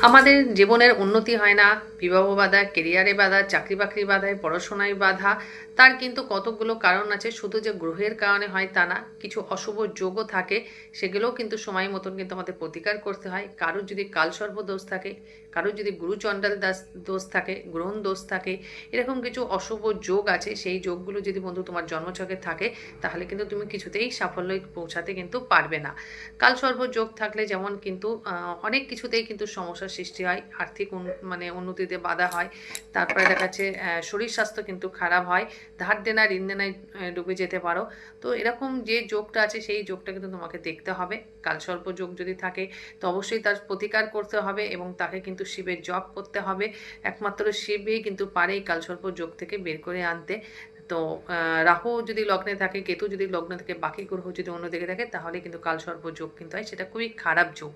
আমাদের জীবনের উন্নতি হয় না। বিবাহ বাধা কেরিয়ারে বাধা চাকরি বাকরি বাধায়, পড়াশোনায় বাধা, তার কিন্তু কতগুলো কারণ আছে। শুধু যে গ্রহের কারণে হয় তা না, কিছু অশুভ যোগও থাকে। সেগুলোও কিন্তু সময় মতন কিন্তু আমাদের প্রতিকার করতে হয়। কারোর যদি কালসর্প দোষ থাকে, কারোর যদি গুরুচণ্ডাল দাস দোষ থাকে, গ্রহণ দোষ থাকে, এরকম কিছু অশুভ যোগ আছে। সেই যোগগুলো যদি বন্ধু তোমার জন্মছকে থাকে, তাহলে কিন্তু তুমি কিছুতেই সাফল্য পৌঁছাতে কিন্তু পারবে না। কালসর্প যোগ থাকলে যেমন কিন্তু অনেক কিছুতেই কিন্তু সমস্যার সৃষ্টি হয়, আর্থিক মানে উন্নতিতে বাধা হয়। তারপরে দেখা যাচ্ছে শরীর স্বাস্থ্য কিন্তু খারাপ হয়। ধার দেনা ঋণ দেনায় ডুবে যেতে পারো। তো এরকম যে যোগটা আছে, সেই যোগটা কিন্তু তোমাকে দেখতে হবে। কালসর্প যোগ যদি থাকে, তো অবশ্যই তার প্রতিকার করতে হবে এবং তাকে কিন্তু শিবের জপ করতে হবে। একমাত্র শিবই কিন্তু পারে এই কালসর্প যোগ থেকে বের করে আনতে। তো রাহু যদি লগ্নে থাকে, কেতু যদি লগ্নে থাকে, বাকি গ্রহ যদি অন্যদিকে থাকে, তাহলে কিন্তু কালসর্প যোগ কিন্তু হয়। সেটা খুবই খারাপ যোগ।